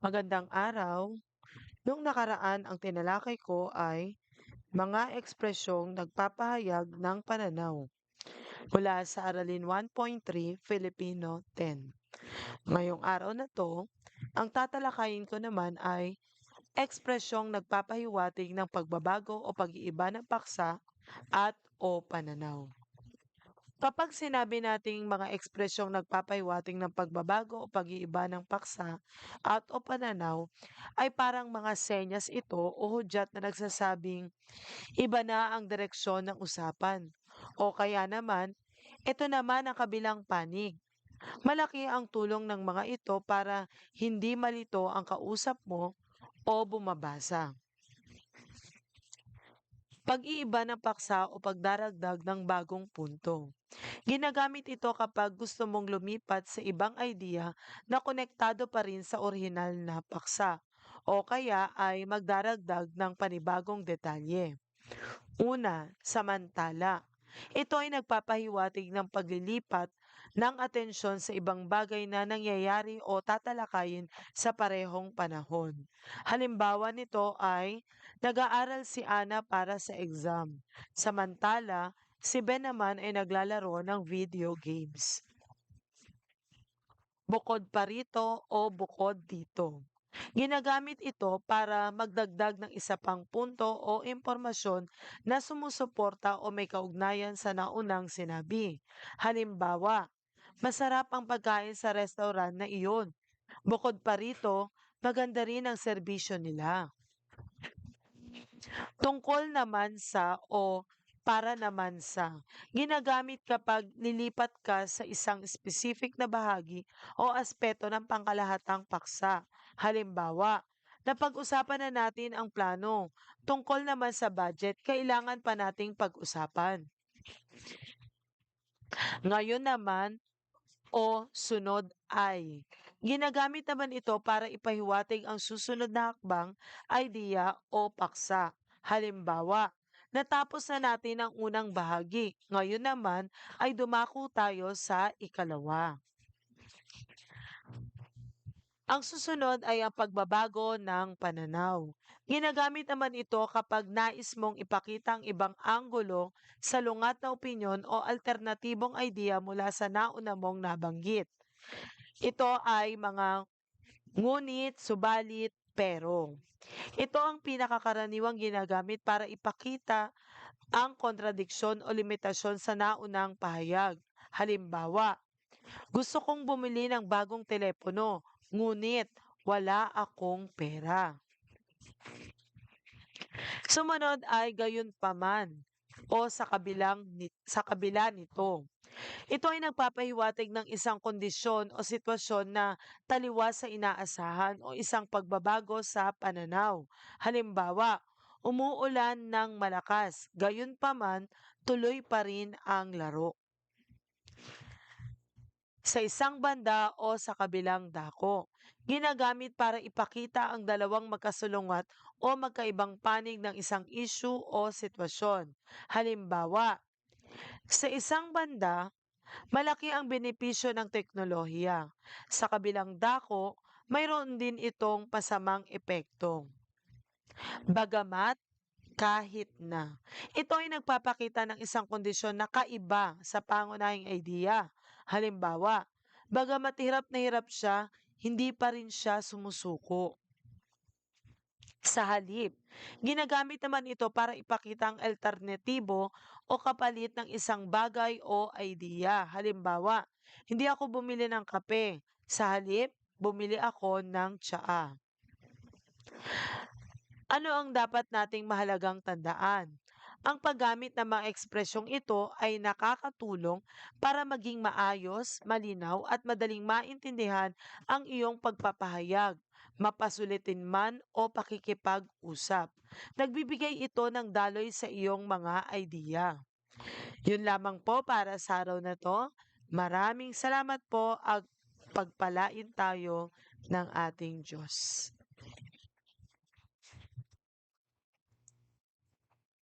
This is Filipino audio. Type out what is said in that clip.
Magandang araw. Nung nakaraan ang tinalakay ko ay mga ekspresyong nagpapahayag ng pananaw mula sa Aralin 1.3 Filipino 10. Ngayong araw na to, ang tatalakayin ko naman ay ekspresyong nagpapahiwatig ng pagbabago o pag-iiba ng paksa at o pananaw. Kapag sinabi nating mga ekspresyong nagpapahiwatig ng pagbabago o pag-iiba ng paksa at o pananaw, ay parang mga senyas ito o hudyat na nagsasabing iba na ang direksyon ng usapan. O kaya naman, ito naman ang kabilang panig. Malaki ang tulong ng mga ito para hindi malito ang kausap mo o bumabasa. Pag-iiba ng paksa o pagdaragdag ng bagong punto. Ginagamit ito kapag gusto mong lumipat sa ibang idea na konektado pa rin sa orihinal na paksa o kaya ay magdaragdag ng panibagong detalye. Una, samantala. Ito ay nagpapahiwatig ng paglilipat ng atensyon sa ibang bagay na nangyayari o tatalakayin sa parehong panahon. Halimbawa nito ay nag-aaral si Ana para sa exam, samantala si Ben naman ay naglalaro ng video games. Bukod pa rito o bukod dito. Ginagamit ito para magdagdag ng isa pang punto o impormasyon na sumusuporta o may kaugnayan sa naunang sinabi. Halimbawa, masarap ang pagkain sa restaurant na iyon. Bukod pa rito, maganda rin ang serbisyo nila. Tungkol naman sa o para naman sa. Ginagamit kapag nilipat ka sa isang specific na bahagi o aspeto ng pangkalahatang paksa. Halimbawa, napag-usapan na natin ang plano. Tungkol naman sa budget, kailangan pa nating pag-usapan. Ngayon naman, o sunod ay. Ginagamit naman ito para ipahiwatig ang susunod na hakbang, idea o paksa. Halimbawa, natapos na natin ang unang bahagi. Ngayon naman ay dumako tayo sa ikalawa. Ang susunod ay ang pagbabago ng pananaw. Ginagamit naman ito kapag nais mong ipakita ang ibang anggulo sa lungat na opinyon o alternatibong idea mula sa nauna mong nabanggit. Ito ay mga ngunit, subalit, pero. Ito ang pinakakaraniwang ginagamit para ipakita ang kontradiksyon o limitasyon sa naunang pahayag. Halimbawa, gusto kong bumili ng bagong telepono, ngunit wala akong pera. Sumunod ay gayon paman o sa kabilang sa kabila nito. Ito ay nagpapahiwatig ng isang kondisyon o sitwasyon na taliwas sa inaasahan o isang pagbabago sa pananaw. Halimbawa, umuulan ng malakas, gayon paman tuloy pa rin ang laro. Sa isang banda o sa kabilang dako. Ginagamit para ipakita ang dalawang magkasulungat o magkaibang panig ng isang issue o sitwasyon. Halimbawa, sa isang banda, malaki ang benepisyo ng teknolohiya. Sa kabilang dako, mayroon din itong pasamang epekto. Bagamat kahit na. Ito ay nagpapakita ng isang kondisyon na kaiba sa pangunahing idea. Halimbawa, bagamat hirap na hirap siya, hindi pa rin siya sumusuko. Sa halip, ginagamit naman ito para ipakita ang alternatibo o kapalit ng isang bagay o idea. Halimbawa, hindi ako bumili ng kape. Sa halip, bumili ako ng tsaa. Ano ang dapat nating mahalagang tandaan? Ang paggamit ng mga ekspresyong ito ay nakakatulong para maging maayos, malinaw at madaling maintindihan ang iyong pagpapahayag, mapasulitin man o pakikipag-usap. Nagbibigay ito ng daloy sa iyong mga idea. Yun lamang po para sa araw na to. Maraming salamat po at pagpalain tayo ng ating Diyos.